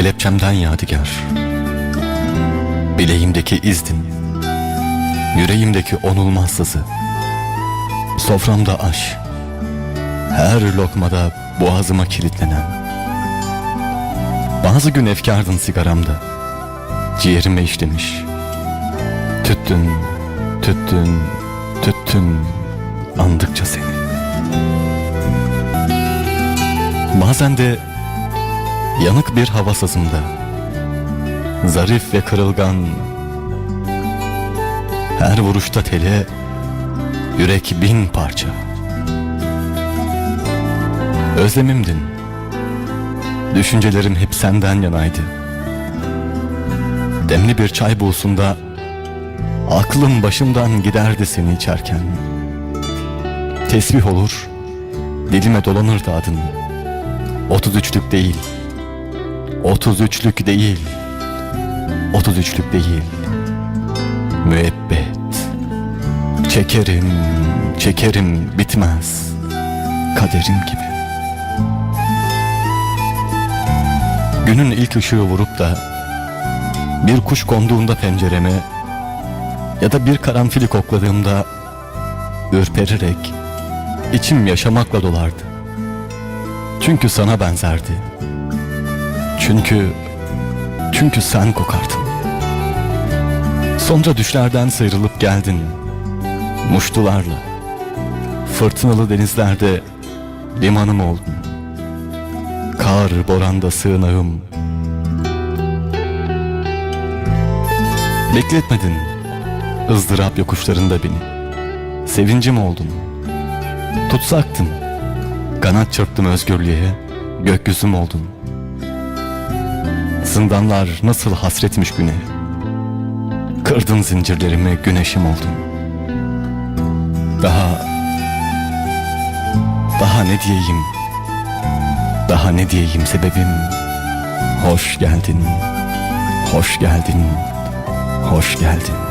Kelepçemden yadigar. Bileğimdeki izdin Yüreğimdeki onulmaz sızı Soframda aş Her lokmada boğazıma kilitlenen. Bazı gün efkardın sigaramda Ciğerime işlemiş. Tüttün, tüttün, tüttün Andıkça seni. Bazen de Yanık bir hava sazımda Zarif ve kırılgan. Her vuruşta tele Yürek bin parça. Özlemimdin. Düşüncelerim hep senden yanaydı. Demli bir çay bulsunda Aklım başımdan giderdi seni içerken. Tesbih olur Dilime dolanırdı adın. 33'lük değil 33'lük değil 33'lük değil. Müebbet. Çekerim Çekerim bitmez. Kaderim gibi. Günün ilk ışığı vurup da Bir kuş konduğunda pencereme Ya da bir karanfili kokladığımda Ürpererek içim yaşamakla dolardı. Çünkü sana benzerdi Çünkü Çünkü sen kokardın. Sonra düşlerden sıyrılıp geldin. Muştularla Fırtınalı denizlerde Limanım oldun. Kar boranda sığınağım. Bekletmedin ızdırap yokuşlarında beni. Sevincim oldun. Tutsaktın Kanat çırptım özgürlüğe. Gökyüzüm oldun Zindanlar nasıl hasretmiş güne. Kırdın zincirlerimi güneşim oldun Daha Daha ne diyeyim? Daha ne diyeyim sebebim? Hoş geldin. Hoş geldin. Hoş geldin